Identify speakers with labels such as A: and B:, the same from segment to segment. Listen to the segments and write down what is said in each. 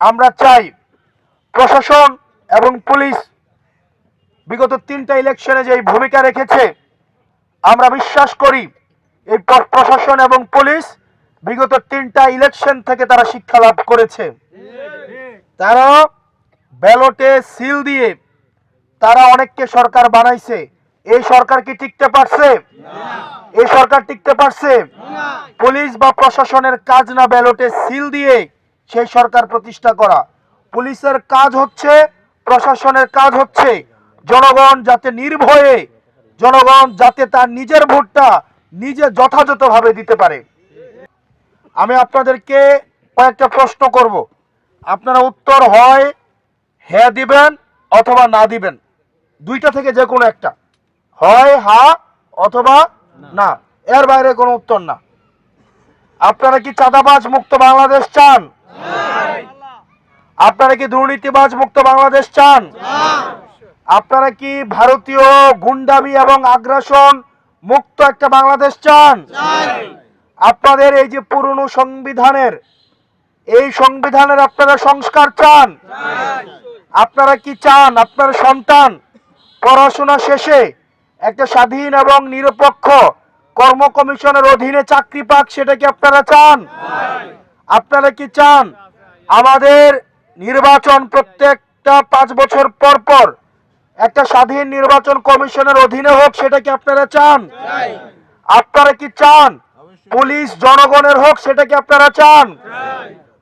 A: আমরা চাই প্রশাসন এবং পুলিশ বিগত তিনটা ইলেকশনে যে ভূমিকা রেখেছে আমরা বিশ্বাস করি এই প্রশাসন এবং পুলিশ বিগত তিনটা ইলেকশন থেকে তারা শিক্ষা লাভ করেছে। তারা ব্যালটে সিল দিয়ে তারা অনেককে সরকার বানাইছে। এই সরকার কি টিকতে পারছে? এই সরকার টিকতে পারছে? পুলিশ বা প্রশাসনের কাজ না ব্যালটে সিল দিয়ে সেই সরকার প্রতিষ্ঠা করা। পুলিশের কাজ হচ্ছে, প্রশাসনের কাজ হচ্ছে, জনগণ যাতে নির্ভয়ে, জনগণ যাতে তার নিজের ভোটটা নিজে যথাযথভাবে দিতে পারে। আমি আপনাদেরকে কয়েকটা প্রশ্ন করব। আপনারা উত্তর হয় হ্যাঁ দিবেন অথবা না দিবেন। দুইটা থেকে যে কোনো একটা। হয় হা অথবা না। এর বাইরে কোনো উত্তর না। আপনারা কি চাঁদাবাজ মুক্ত বাংলাদেশ চান? আপনারা কি দুর্নীতিবাজ মুক্ত বাংলাদেশ চান? আপনারা কি ভারতীয় গুন্ডামি এবং আগ্রাসন মুক্ত একটা বাংলাদেশ চান? আপনাদের এই যে পুরনো সংবিধানের এই সংবিধানের আপনারা সংস্কার চান? আপনারা কি চান? আপনার সন্তান পড়াশোনা শেষে একটা স্বাধীন এবং নিরপেক্ষ কর্ম কমিশনের অধীনে চাকরি পাক সেটা কি আপনারা চান? আপনারা কি চান? আমাদের নির্বাচন প্রত্যেকটা পাঁচ বছর পর পর একটা স্বাধীন নির্বাচন কমিশনের অধীনে হোক সেটা কি আপনারা চান? আপনারা কি চান? পুলিশ জনগণের হোক সেটা কি আপনারা চান?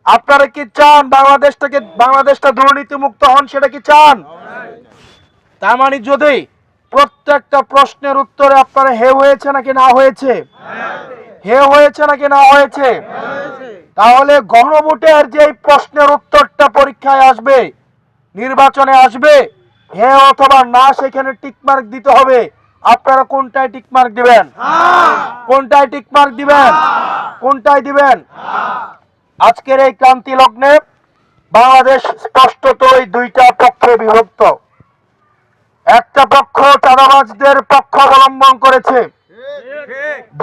A: আপনারা কি চান বাংলাদেশটাকে বাংলাদেশটা দুর্নীতি মুক্ত হন সেটা কি চান? তার মানে যদি প্রত্যেকটা প্রশ্নের উত্তরে আপনারা হে হয়েছে নাকি না হয়েছে? হে হয়েছে নাকি না হয়েছে? তাহলে গণভোটের যে প্রশ্নের উত্তরটা পরীক্ষায় আসবে নির্বাচনে আসবে হ্যাঁ অথবা না সেখানে টিকমার্ক দিতে হবে। আপনারা কোনটায় টিকমার্ক দিবেন? কোনটায় টিকমার্ক দিবেন? কোনটায় দিবেন? আজকের এই ক্রান্তি লগ্নে বাংলাদেশ স্পষ্টতই দুইটা পক্ষে বিভক্ত। একটা পক্ষ চাঁদাবাজদের পক্ষ অবলম্বন করেছে।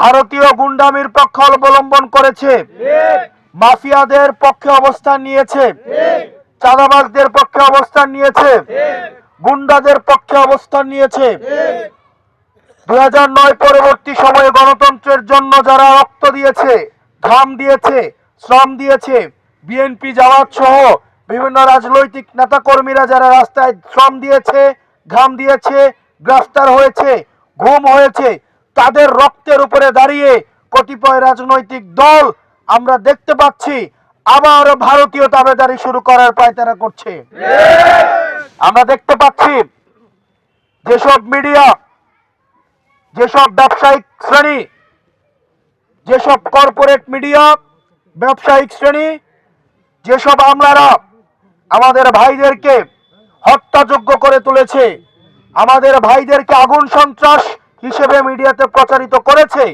A: ভারতীয় গুন্ডামির পক্ষ অবলম্বন করেছে। মাফিয়াদের পক্ষে অবস্থান নিয়েছে। চাঁদাবাজদের পক্ষে অবস্থান নিয়েছে। গুন্ডাদের পক্ষে অবস্থান নিয়েছে। দুই নয় পরবর্তী সময়ে গণতন্ত্রের জন্য যারা রক্ত দিয়েছে, ঘাম দিয়েছে, শ্রম দিয়েছে, বিএনপি, জামাত সহ বিভিন্ন রাজনৈতিক নেতাকর্মীরা যারা রাস্তায় শ্রম দিয়েছে, ঘাম দিয়েছে, গ্রেফতার হয়েছে ঘুম হয়েছে, তাদের রক্তের উপরে দাঁড়িয়ে কতিপয় রাজনৈতিক দল আমরা দেখতে পাচ্ছি আবার ভারতীয় দাবেদারি শুরু করার পায়তারা করছে। আমরা দেখতে পাচ্ছি যেসব মিডিয়া, যেসব ব্যবসায়িক শ্রেণি, যেসব কর্পোরেট মিডিয়া, ব্যবসায়িক শ্রেণি, যেসব আমলারা আমাদের ভাইদেরকে হত্যাযোগ্য করে তুলেছে, আমাদের ভাইদেরকে আগুন সন্ত্রাস হিসেবে মিডিয়াতে প্রচারিত করেছে,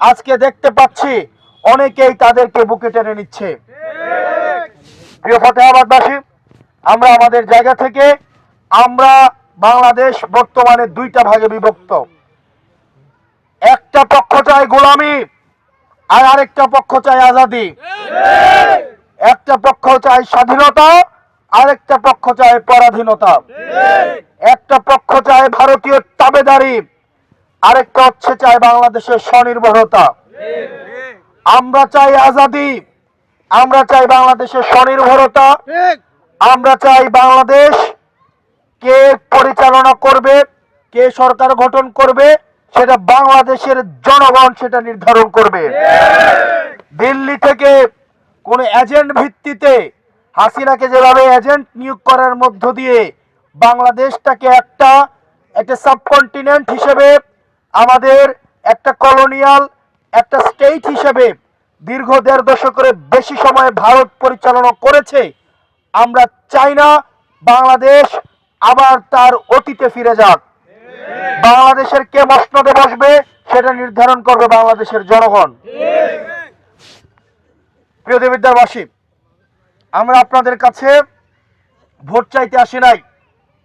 A: আজকে দেখতে পাচ্ছি অনেকেই তাদেরকে বুকে টেনে নিচ্ছে। প্রিয় ফতেহাবাদবাসী, আমরা আমাদের জায়গা থেকে, আমরা বাংলাদেশ বর্তমানে দুইটা ভাগে বিভক্ত। একটা পক্ষ চায় গোলামি, আর আরেকটা পক্ষ চায় আজাদি। একটা পক্ষ চায় স্বাধীনতা, আরেকটা পক্ষ চায় পরাধীনতা। একটা পক্ষ চায় ভারতীয় তাবেদারি, আরেকটা হচ্ছে চায় বাংলাদেশের স্বনির্ভরতা। আমরা চাই আজাদি আমরা চাই বাংলাদেশের স্বনির্ভরতা আমরা চাই বাংলাদেশ কে পরিচালনা করবে কে সরকার গঠন করবে সেটা বাংলাদেশের জনগণ সেটা নির্ধারণ করবে। দিল্লি থেকে কোন এজেন্ট ভিত্তিতে হাসিনাকে যেভাবে এজেন্ট নিয়োগ করার মধ্য দিয়ে বাংলাদেশটাকে একটা একটা সাবকন্টিনেন্ট হিসেবে আমাদের একটা কলোনিয়াল একটা স্টেট হিসেবে দীর্ঘ দেড় দশকের বেশি সময় ভারত পরিচালনা করেছে, আমরা চাই না বাংলাদেশ আবার তার অতীতে ফিরে যাক। বাংলাদেশের কে মসনদে বসবে সেটা নির্ধারণ করবে বাংলাদেশের জনগণ। প্রিয় দেবিদ্যাবাসী আমরা আপনাদের কাছে ভোট চাইতে আসি নাই।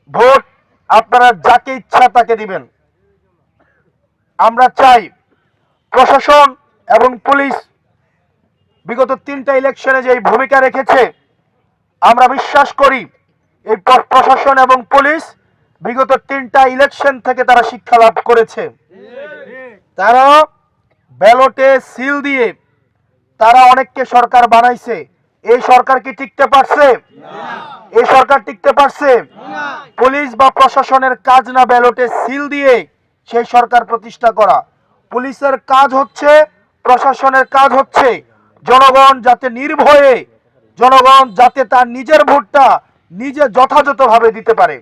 A: ভোট আপনারা যাকে ইচ্ছা তাকে দিবেন। আমরা চাই প্রশাসন এবং পুলিশ বিগত তিনটা ইলেকশনে যে ভূমিকা রেখেছে আমরা বিশ্বাস করি এই প্রশাসন এবং পুলিশ বিগত তিনটা ইলেকশন থেকে তারা শিক্ষা লাভ করেছে। তারা ব্যালটে সিল দিয়ে তারা অনেককে সরকার বানাইছে। এই সরকার কি টিকতে পারছে? এই সরকার টিকতে পারছে? পুলিশ বা প্রশাসনের কাজ না ব্যালটে সিল দিয়ে সেই সরকার প্রতিষ্ঠা করা। পুলিশের কাজ হচ্ছে, প্রশাসনের কাজ হচ্ছে। জনগণ যাতে নির্ভয়ে, জনগণ যাতে তার নিজের ভোটটা নিজে যথাযথভাবে দিতে পারে।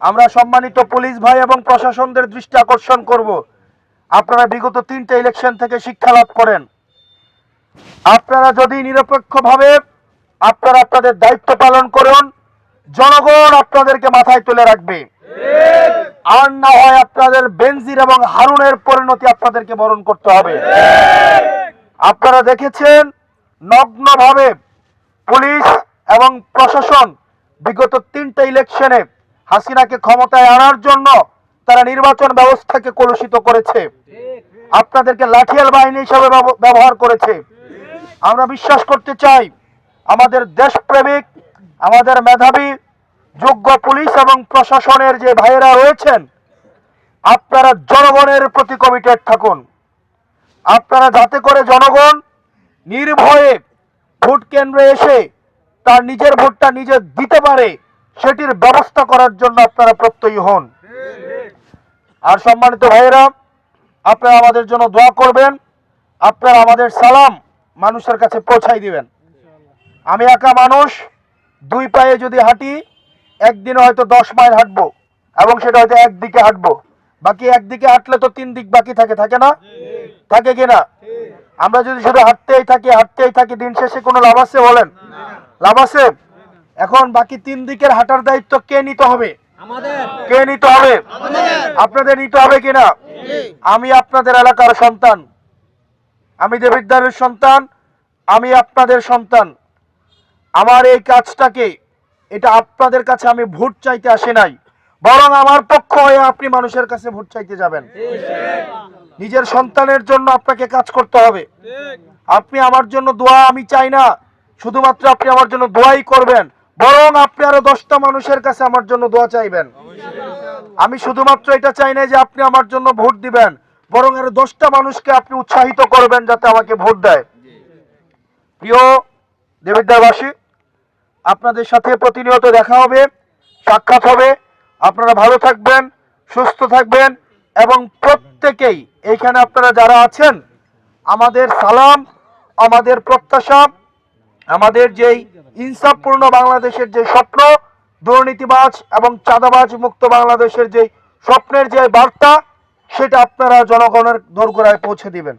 A: আমরা সম্মানিত পুলিশ ভাই এবং প্রশাসনদের দৃষ্টি আকর্ষণ করব। আপনারা বিগত তিনটে ইলেকশন থেকে শিক্ষা লাভ করেন। আপনারা যদি নিরপেক্ষভাবে আপনারা আপনাদের দায়িত্ব পালন করুন, জনগণ আপনাদেরকে মাথায় তুলে রাখবে। আর না হয় আপনাদের বেনজির এবং হারুনের পরিণতি আপনাদেরকে বরণ করতে হবে। আপনারা দেখেছেন, নগ্নভাবে পুলিশ এবং প্রশাসন বিগত তিনটা ইলেকশনে হাসিনাকে ক্ষমতায় আনার জন্য তারা নির্বাচন ব্যবস্থাকে কলুষিত করেছে। আপনাদেরকে লাঠিয়াল বাহিনী হিসাবে ব্যবহার করেছে। আমরা বিশ্বাস করতে চাই, আমাদের দেশপ্রেমিক, আমাদের মেধাবী যোগ্য পুলিশ এবং প্রশাসনের যে ভাইয়েরা রয়েছেন, আপনারা জনগণের প্রতি কমিটেড থাকুন। আপনারা যাতে করে জনগণ নির্ভয়ে ভোট কেন্দ্রে এসে তার নিজের ভোটটা নিজে দিতে পারে, সেটির ব্যবস্থা করার জন্য আপনারা প্রত্যয়ী হন। আর সম্মানিত ভাইয়েরা, আপনারা আমাদের জন্য দোয়া করবেন, আপনারা আমাদের সালাম মানুষের কাছে পৌঁছাই দিবেন। আমি একা মানুষ, দুই পায়ে যদি হাঁটি একদিনে হয়তো দশ মাইল হাঁটবো এবং সেটা হয়তো একদিকে হাঁটবো। বাকি একদিকে হাঁটলে তো তিন দিক বাকি থাকে থাকে না? থাকে কিনা আমরা যদি শুধু হাঁটতেই থাকি হাঁটতেই থাকি দিন শেষে কোনো লাভ আছে বলেন? লাভ আছে? এখন বাকি তিন দিকের হাঁটার দায়িত্ব কে নিতে হবে? কে নিতে হবে? আপনাদের নিতে হবে কিনা আমি আপনাদের এলাকার সন্তান। আমি দেবিদ্যারের সন্তান আমি আপনাদের সন্তান। আমার এই কাজটাকে এটা আপনাদের কাছে আমি ভোট চাইতে আসি নাই। বরং আমার পক্ষ হয়ে আপনি মানুষের কাছে ভোট চাইতে যাবেন। নিজের সন্তানের জন্য আপনাকে কাজ করতে হবে। আপনি আমার জন্য দোয়া আমি চাই না। শুধুমাত্র আপনি আমার জন্য দোয়াই করবেন। বরং আপনি আরও দশটা মানুষের কাছে আমার জন্য দোয়া চাইবেন। আমি শুধুমাত্র এটা চাই না যে আপনি আমার জন্য ভোট দিবেন। বরং আরও দশটা মানুষকে আপনি উৎসাহিত করবেন যাতে আমাকে ভোট দেয়। প্রিয় দেবিদ্যারবাসী আপনাদের সাথে প্রতিনিয়ত দেখা হবে, সাক্ষাৎ হবে। আপনারা ভালো থাকবেন, সুস্থ থাকবেন এবং প্রত্যেকেই এইখানে আপনারা যারা আছেন, আমাদের সালাম, আমাদের প্রত্যাশা, আমাদের যেই ইনসাফপূর্ণ বাংলাদেশের যে স্বপ্ন, দুর্নীতিবাজ এবং চাঁদাবাজ মুক্ত বাংলাদেশের যে স্বপ্নের যে বার্তা, সেটা আপনারা জনগণের দোরগোড়ায় পৌঁছে দিবেন।